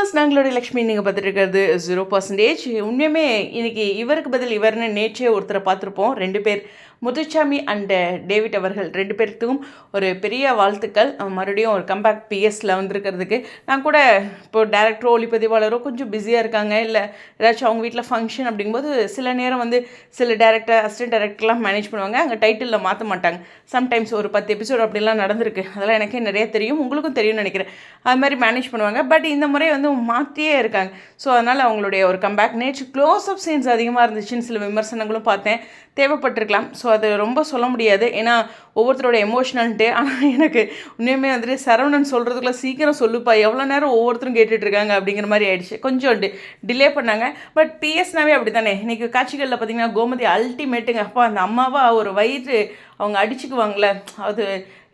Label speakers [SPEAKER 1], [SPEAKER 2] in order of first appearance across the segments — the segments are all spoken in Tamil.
[SPEAKER 1] வியூவர்ஸ் நாங்களுடைய லக்ஷ்மி நீங்கள் பார்த்துட்டு ஜீரோ பர்சன்டேஜ் உண்மையுமே இன்னைக்கு இவருக்கு பதில் இவர்னு நேற்றே ஒருத்தரை பார்த்துருப்போம். ரெண்டு பேர் முத்துச்சாமி அண்டு டேவிட் அவர்கள் ரெண்டு பேர்த்துக்கும் ஒரு பெரிய வாழ்த்துக்கள். மறுபடியும் ஒரு கம்பேக் பிஎஸ்சில் வந்திருக்கிறதுக்கு. நான் கூட இப்போ டேரக்டரோ ஒளிப்பதிவாளரோ கொஞ்சம் பிஸியாக இருக்காங்க. இல்லை ஏதாச்சும் அவங்க வீட்டில் ஃபங்க்ஷன் அப்படிங்கும்போது சில நேரம் வந்து சில டேரக்டர் அசிஸ்டன்ட் டேரக்டர்லாம் மேனேஜ் பண்ணுவாங்க. அங்கே டைட்டிலில் மாற்ற மாட்டாங்க. சம்டைம்ஸ் ஒரு பத்து எபிசோடு அப்படிலாம் நடந்திருக்கு. அதெல்லாம் எனக்கே நிறைய தெரியும். உங்களுக்கும் தெரியும்னு நினைக்கிறேன். அது மாதிரி மேனேஜ் பண்ணுவாங்க. பட் இந்த முறை வந்து மாற்றியே இருக்காங்க. ஸோ அதனால் அவங்களுடைய ஒரு கம்பேக் நேற்று க்ளோஸ் அப் சீன்ஸ் அதிகமாக இருந்துச்சுன்னு சில விமர்சனங்களும் பார்த்தேன். தேவைப்பட்டிருக்கலாம். ஸோ அது ரொம்ப சொல்ல முடியாது. ஏன்னா ஒவ்வொருத்தரோட எமோஷனல்ட்டு ஆனால் எனக்கு உண்மையுமே வந்துட்டு சரவணன் சொல்கிறதுக்குள்ள சீக்கிரம் சொல்லுப்பா. எவ்வளோ நேரம் ஒவ்வொருத்தரும் கேட்டுட்டு இருக்காங்க அப்படிங்கிற மாதிரி ஆயிடுச்சு. கொஞ்சம் டிலே பண்ணாங்க. பட் பிஎஸ்னாவே அப்படி தானே இன்றைக்கி காட்சிகளில் பார்த்தீங்கன்னா கோமதி அல்டிமேட்டுங்க அப்பா அந்த அம்மாவாக ஒரு வயிறு அவங்க அடிச்சுக்குவாங்களே அது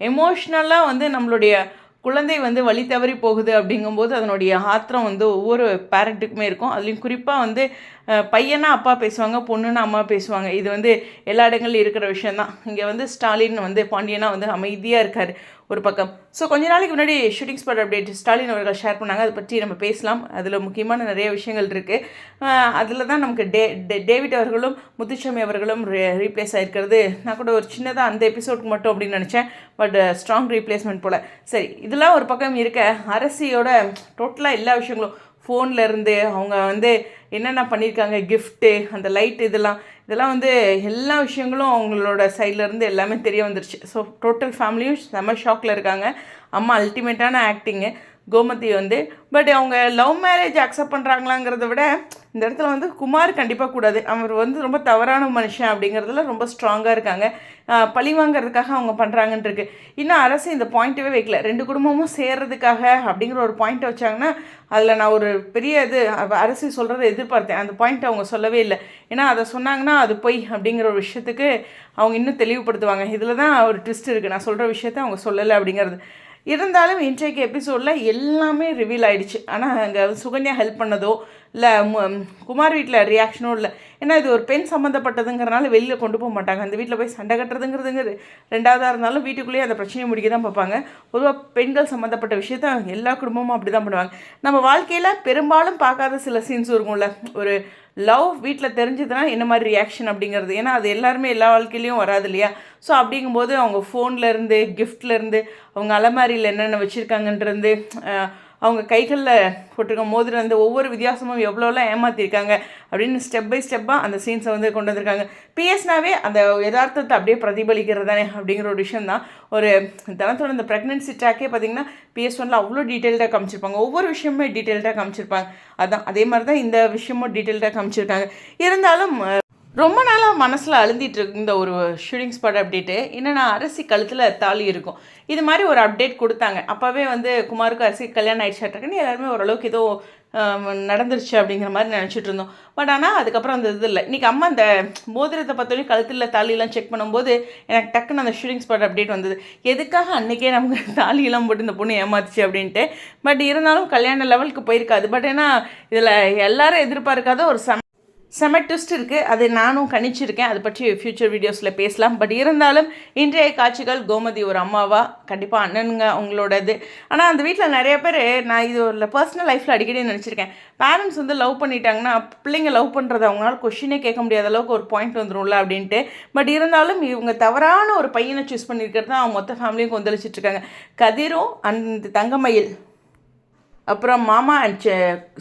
[SPEAKER 1] எமோஷ்னலாக வந்து நம்மளுடைய குழந்தை வந்து வழி தவறி போகுது அப்படிங்கும்போது அதனுடைய ஆத்திரம் வந்து ஒவ்வொரு பேரண்ட்டுக்குமே இருக்கும். அதுலேயும் குறிப்பாக வந்து பையனா அப்பா பேசுவாங்க பொண்ணுன்னா அம்மா பேசுவாங்க. இது வந்து எல்லா இடங்கள்லையும் இருக்கிற விஷயந்தான் இங்கே வந்து ஸ்டாலின் வந்து பாண்டியனா வந்து அமைதியாக இருக்கார். ஒரு பக்கம். ஸோ கொஞ்ச நாளைக்கு முன்னாடி ஷூட்டிங் ஸ்பாட் அப்டேட் ஸ்டாலின் அவர்கள் ஷேர் பண்ணாங்க. அதை பற்றி நம்ம பேசலாம். அதில் முக்கியமான நிறைய விஷயங்கள் இருக்குது அதில் தான் நமக்கு டே டே- டேவிட் அவர்களும் முத்துசாமி அவர்களும் ரீப்ளேஸ் ஆகிருக்கிறது நான் கூட ஒரு சின்னதாக அந்த எபிசோடுக்கு மட்டும் அப்படின்னு நினச்சேன். பட் ஸ்ட்ராங் ரீப்ளேஸ்மெண்ட் போல். சரி இதெல்லாம் ஒரு பக்கம் இருக்க. அரசியோட டோட்டலாக எல்லா விஷயங்களும். ஃபோன்ல இருந்து அவங்க வந்து என்னென்ன பண்ணியிருக்காங்க கிஃப்ட்டு அந்த லைட் இதெல்லாம் இதெல்லாம் வந்து எல்லா விஷயங்களும் அவங்களோட சைட்லேருந்து எல்லாமே தெரிய வந்துருச்சு. ஸோ டோட்டல் ஃபேமிலியும் செம்ம ஷாக்கில் இருக்காங்க. அம்மா அல்டிமேட்டான ஆக்டிங்கு கோமதி வந்து பட் அவங்க லவ் மேரேஜ் அக்செப்ட் பண்ணுறாங்களாங்கிறத விட இந்த இடத்துல வந்து குமார் கண்டிப்பாக கூடாது. அவர் வந்து ரொம்ப தவறான மனுஷன் அப்படிங்கிறதுல ரொம்ப ஸ்ட்ராங்காக இருக்காங்க. பழி வாங்குறதுக்காக அவங்க பண்ணுறாங்கன்ட்ருக்கு இன்னும் அரசு இந்த பாயிண்ட்டவே வைக்கல. ரெண்டு குடும்பமும் சேர்றதுக்காக அப்படிங்கிற ஒரு பாயிண்ட்டை வச்சாங்கன்னா அதில் நான் ஒரு பெரிய இது அரசு சொல்கிறத எதிர்பார்த்தேன். அந்த பாயிண்ட் அவங்க சொல்லவே இல்லை. ஏன்னா அதை சொன்னாங்கன்னா அது பொய் அப்படிங்கிற ஒரு விஷயத்துக்கு அவங்க இன்னும் தெளிவுபடுத்துவாங்க. இதில் தான் ஒரு ட்விஸ்ட் இருக்குது நான் சொல்கிற விஷயத்த அவங்க சொல்லலை அப்படிங்கிறது. இருந்தாலும் இன்றைக்கு எபிசோடில் எல்லாமே ரிவீல் ஆயிடுச்சு. ஆனால் அங்கே சுகன்யா ஹெல்ப் பண்ணதோ இல்லை குமார் வீட்டில் ரியாக்ஷனும் இல்லை. ஏன்னா இது ஒரு பெண் சம்மந்தப்பட்டதுங்கிறனால வெளியில் கொண்டு போக மாட்டாங்க. அந்த வீட்டில் போய் சண்டை கட்டுறதுங்கிறதுங்க ரெண்டாவதாக இருந்தாலும் வீட்டுக்குள்ளேயே அந்த பிரச்சனையை முடிக்க தான் பார்ப்பாங்க. பொதுவாக பெண்கள் சம்மந்தப்பட்ட விஷயத்த எல்லா குடும்பமும் அப்படி தான் பண்ணுவாங்க. நம்ம வாழ்க்கையில் பெரும்பாலும் பார்க்காத சில சீன்ஸ் இருக்கும்ல. ஒரு லவ் வீட்டில் தெரிஞ்சதுன்னா என்ன மாதிரி ரியாக்ஷன் அப்படிங்கிறது. ஏன்னா அது எல்லாருமே எல்லா வாழ்க்கையிலையும் வராது இல்லையா? ஸோ அப்படிங்கும்போது அவங்க ஃபோன்லேருந்து கிஃப்ட்லேருந்து அவங்க அலமாரியில் என்னென்ன வச்சுருக்காங்கன்றது அவங்க கைகளில் போட்டிருக்க மோதிரம் வந்து ஒவ்வொரு வித்தியாசமும் எவ்வளோலாம் ஏமாற்றிருக்காங்க அப்படின்னு ஸ்டெப் பை ஸ்டெப்பாக அந்த சீன்ஸை வந்து கொண்டு வந்திருக்காங்க. பிஎஸ்னாவே அந்த யதார்த்தத்தை அப்படியே பிரதிபலிக்கிறது தானே அப்படிங்கிற ஒரு விஷயம் தான். ஒரு தனத்தோட இந்த ப்ரெக்னென்சி ட்ராக்கே பார்த்தீங்கன்னா பிஎஸ் ஒன்ல அவ்வளோ டீட்டெயில்டாக காமிச்சிருப்பாங்க. ஒவ்வொரு விஷயமே டீட்டெயில்டாக காமிச்சிருப்பாங்க. அதான் அதே மாதிரி தான் இந்த விஷயமும் டீட்டெயில்டாக காமிச்சிருக்காங்க. இருந்தாலும் ரொம்ப நாளாக மனசில் அழுந்திட்டு இருக்கு இந்த ஒரு ஷூட்டிங் ஸ்பாட் அப்டேட்டு என்னென்னா அரசி கழுத்தில் தாலி இருக்கும். இது மாதிரி ஒரு அப்டேட் கொடுத்தாங்க. அப்போவே வந்து குமாருக்கு அரசி கல்யாணம் ஆயிடுச்சாட்டுக்குன்னு எல்லாருமே ஓரளவுக்கு ஏதோ நடந்துருச்சு அப்படிங்கிற மாதிரி நினச்சிட்டு இருந்தோம். பட் ஆனால் அதுக்கப்புறம் அந்த இது இல்லை. இன்றைக்கி அம்மா அந்த மோதிரத்தை பார்த்தோன்னே கழுத்தில் தாலியெல்லாம் செக் பண்ணும்போது எனக்கு டக்குன்னு அந்த ஷூட்டிங் ஸ்பாட் அப்டேட் வந்தது. எதுக்காக அன்றைக்கே நமக்கு தாலியெல்லாம் போட்டு இந்த பொண்ணு ஏமாத்துச்சு அப்படின்ட்டு. பட் இருந்தாலும் கல்யாண லெவலுக்கு போயிருக்காது. பட் ஏன்னா இதில் எல்லாரும் எதிர்பார்க்காத ஒரு சம செம ட்விஸ்ட் இருக்குது அது நானும் கணிச்சிருக்கேன். அதை பற்றி ஃப்யூச்சர் வீடியோஸில் பேசலாம். பட் இருந்தாலும் இன்றைய காட்சிகள் கோமதி ஒரு அம்மாவா? கண்டிப்பாக அண்ணனுங்க அவங்களோடது ஆனால் அந்த வீட்டில் நிறைய பேர் நான் இது ஒரு பர்சனல் லைஃப்பில் அடிக்கடி நினச்சிருக்கேன். பேரண்ட்ஸ் வந்து லவ் பண்ணிட்டாங்கன்னா பிள்ளைங்க லவ் பண்ணுறது அவங்களால கொஷினே கேட்க முடியாத அளவுக்கு ஒரு பாயிண்ட் வந்துரும்ல அப்படின்ட்டு. பட் இருந்தாலும் இவங்க தவறான ஒரு பையனை சூஸ் பண்ணியிருக்கிறது தான் அவங்க மொத்த ஃபேமிலியும் கொந்தளிச்சிட்ருக்காங்க கதிரும் அந்த தங்கமயில். அப்புறம் மாமா அண்ட்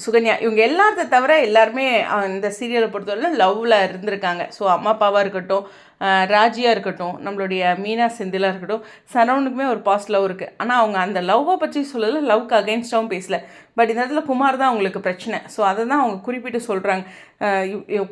[SPEAKER 1] சுகன்யா இவங்க எல்லாத்த தவிர எல்லாருமே இந்த சீரியலை பொறுத்தவரை லவ்வில் இருந்திருக்காங்க. ஸோ அம்மா அப்பாவாக இருக்கட்டும் ராஜியாக இருக்கட்டும் நம்மளுடைய மீனா செந்திலாக இருக்கட்டும் சரவணுக்குமே ஒரு பாஸ்ட் லவ் இருக்குது ஆனால் அவங்க அந்த லவ்வை பற்றி சொல்லலை லவ்க்கு அகேன்ஸ்டாகவும் பேசலை. பட் இந்த இடத்துல குமார் தான் அவங்களுக்கு பிரச்சனை. ஸோ அதை தான் அவங்க குறிப்பிட்டு சொல்கிறாங்க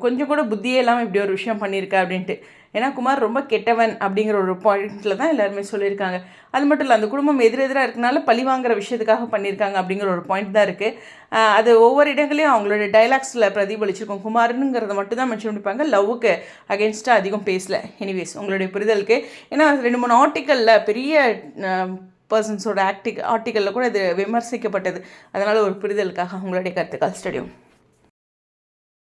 [SPEAKER 1] கொஞ்சம் கூட புத்தியே இல்லாமல் இப்படி ஒரு விஷயம் பண்ணியிருக்க அப்படின்ட்டு. ஏன்னா குமார் ரொம்ப கெட்டவன் அப்படிங்கிற ஒரு பாயிண்ட்டில் தான் எல்லாருமே சொல்லியிருக்காங்க. அது மட்டும் இல்லை அந்த குடும்பம் எதிரெதிராக இருக்கனால பழி வாங்குற விஷயத்துக்காக பண்ணியிருக்காங்க அப்படிங்கிற ஒரு பாயிண்ட் தான் இருக்குது அது ஒவ்வொரு இடங்களையும் அவங்களோட டைலாக்ஸில் பிரதிபலிச்சிருக்கும். குமார்னுங்கிறத மட்டும் தான் மென்ஷன் பண்ணிப்பாங்க. லவ்வுக்கு அகேன்ஸ்டாக அதிகம் பேசல. எனிவேஸ் உங்களுடைய புரிதலுக்கு. ஏன்னா ரெண்டு மூணு ஆர்டிக்கலில் பெரிய பர்சன்ஸோட ஆக்டிக் ஆர்டிக்கலில் கூட இது விமர்சிக்கப்பட்டது. அதனால் ஒரு புரிதலுக்காக உங்களுடைய கருத்துக்கள். ஸ்டடியும்